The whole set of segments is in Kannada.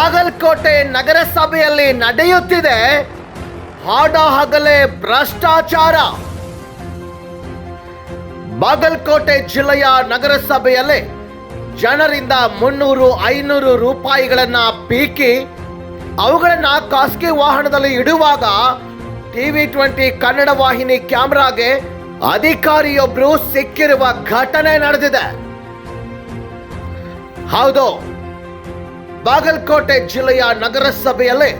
ಬಾಗಲಕೋಟೆ ನಗರಸಭೆಯಲ್ಲಿ ನಡೆಯುತ್ತಿದೆ ಹಾಡ ಹಗಲೇ ಭ್ರಷ್ಟಾಚಾರ. ಬಾಗಲಕೋಟೆ ಜಿಲ್ಲೆಯ ನಗರಸಭೆಯಲ್ಲಿ ಜನರಿಂದ ಮುನ್ನೂರು, ಐನೂರು ರೂಪಾಯಿಗಳನ್ನ ಪೀಕಿ ಅವುಗಳನ್ನ ಖಾಸಗಿ ವಾಹನದಲ್ಲಿ ಇಡುವಾಗ ಟಿವಿ ಟ್ವೆಂಟಿ ಕನ್ನಡ ವಾಹಿನಿ ಕ್ಯಾಮ್ರಾಗೆ ಅಧಿಕಾರಿಯೊಬ್ರು ಸಿಕ್ಕಿರುವ ಘಟನೆ ನಡೆದಿದೆ. ಹೌದು ಬಾಗಲಕೋಟೆ ಜಿಲ್ಲೆಯ ನಗರಸಭೆಯಲ್ಲಿ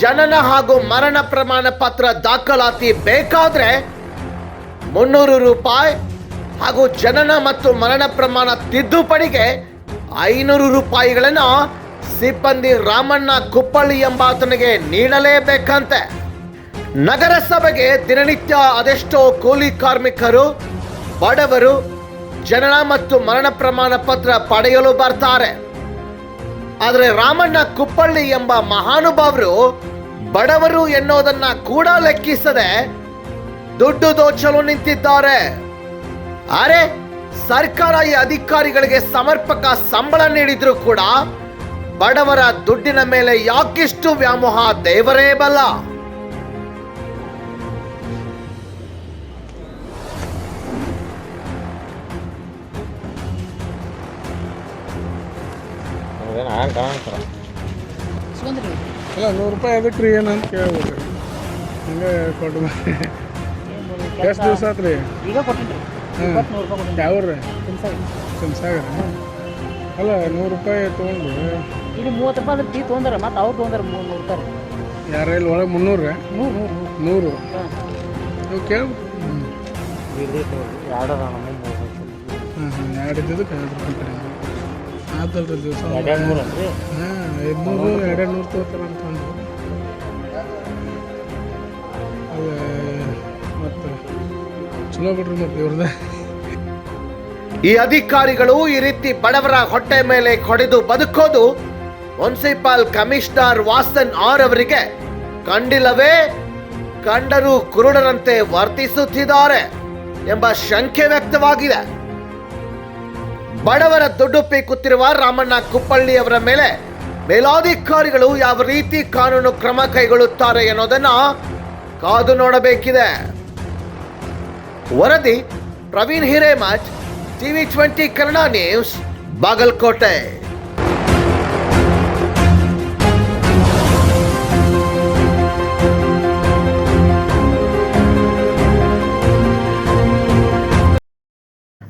ಜನನ ಹಾಗೂ ಮರಣ ಪ್ರಮಾಣ ಪತ್ರ ದಾಖಲಾತಿ ಬೇಕಾದ್ರೆ ಮುನ್ನೂರು ರೂಪಾಯಿ ಹಾಗೂ ಜನನ ಮತ್ತು ಮರಣ ಪ್ರಮಾಣ ತಿದ್ದುಪಡಿಗೆ ಐನೂರು ರೂಪಾಯಿಗಳನ್ನು ಸಿಬ್ಬಂದಿ ರಾಮಣ್ಣ ಕುಪ್ಪಳ್ಳಿ ಎಂಬಾತನಿಗೆ ನೀಡಲೇಬೇಕಂತೆ. ನಗರಸಭೆಗೆ ದಿನನಿತ್ಯ ಅದೆಷ್ಟೋ ಕೂಲಿ ಕಾರ್ಮಿಕರು, ಬಡವರು ಜನನ ಮತ್ತು ಮರಣ ಪ್ರಮಾಣ ಪತ್ರ ಪಡೆಯಲು ಬರ್ತಾರೆ. ಆದರೆ ರಾಮಣ್ಣ ಕುಪ್ಪಳ್ಳಿ ಎಂಬ ಮಹಾನುಭಾವರು ಬಡವರು ಎನ್ನುವುದನ್ನ ಕೂಡ ಲೆಕ್ಕಿಸದೆ ದುಡ್ಡು ದೋಚಲು ನಿಂತಿದ್ದಾರೆ. ಅರೆ, ಸರ್ಕಾರ ಈ ಅಧಿಕಾರಿಗಳಿಗೆ ಸಮರ್ಪಕ ಸಂಬಳ ನೀಡಿದ್ರು ಕೂಡ ಬಡವರ ದುಡ್ಡಿನ ಮೇಲೆ ಯಾಕಿಷ್ಟು ವ್ಯಾಮೋಹ, ದೇವರೇ ಬಲ್ಲ ಅದೇನು ಕಾಣಂತಾರ ಇಸ್ಕೊಂಡ್ರಿ ಅಲ್ಲ ನೂರು ರೂಪಾಯಿ ಅದಕ್ಕೆ ರೀ ಏನಂತ ಕೇಳ್ಬೋದು ಹಂಗೆ ಕೊಟ್ಟು ಎಷ್ಟು ದಿವಸ ಆತು ರೀ ಈಗ ಕೊಟ್ಟಿನಿ ಯಾವ ತಿನ್ಸಾಗ ತಿನ್ಸಾಗ್ರಿ ಅಲ್ಲ ನೂರು ರೂಪಾಯಿ ತೊಗೊಂಡು ಇಲ್ಲಿ ಮೂವತ್ತು ರೂಪಾಯಿ ಟೀ ತೊಗೊಂಡಾರ ಮತ್ತೆ ಅವ್ರು ತೊಗೊಂಡಾರ ಮೂರು ನೂರು ರೂಪಾಯಿ ಯಾರ ಇಲ್ಲಿ ಒಳಗೆ ಮುನ್ನೂರು? ರೀ ನೂರು ನೂರು. ನೀವು ಕೇಳಿ. ಎರಡು ಹ್ಞೂ ಹ್ಞೂ ಹಾಂ ಹಾಂ ಎರಡು ಕಡಿಮೆ ಆತಲ್ರಿ ದಿವಸ ಎರಡು ಹಾಂ ನೂರು ತೊಗೋತಾರ ಅಂತಂದು ಅದು ಮತ್ತು ಚಲೋ ಬಿಡ್ರಿ ಮತ್ತು ಇವ್ರದ್ದು ಈ ಅಧಿಕಾರಿಗಳು ಈ ರೀತಿ ಬಡವರ ಹೊಟ್ಟೆ ಮೇಲೆ ಹೊಡೆದು ಬದುಕೋದು ಮುನ್ಸಿಪಾಲ್ ಕಮಿಷನರ್ ವಾಸನ್ ಆರ್ ಅವರಿಗೆ ಕಂಡಿಲ್ಲವೇ? ಕಂಡರು ಕುರುಡರಂತೆ ವರ್ತಿಸುತ್ತಿದ್ದಾರೆ ಎಂಬ ಶಂಕೆ ವ್ಯಕ್ತವಾಗಿದೆ. ಬಡವರ ದುಡ್ಡುಪ್ಪಿ ಕೂತಿರುವ ರಾಮಣ್ಣ ಕುಪ್ಪಳ್ಳಿ ಅವರ ಮೇಲೆ ಮೇಲಾಧಿಕಾರಿಗಳು ಯಾವ ರೀತಿ ಕಾನೂನು ಕ್ರಮ ಕೈಗೊಳ್ಳುತ್ತಾರೆ ಎನ್ನುವುದನ್ನ ಕಾದು ನೋಡಬೇಕಿದೆ. ವರದಿ Praveen Hiremath, TV twenty Kannada news, Bagalkote.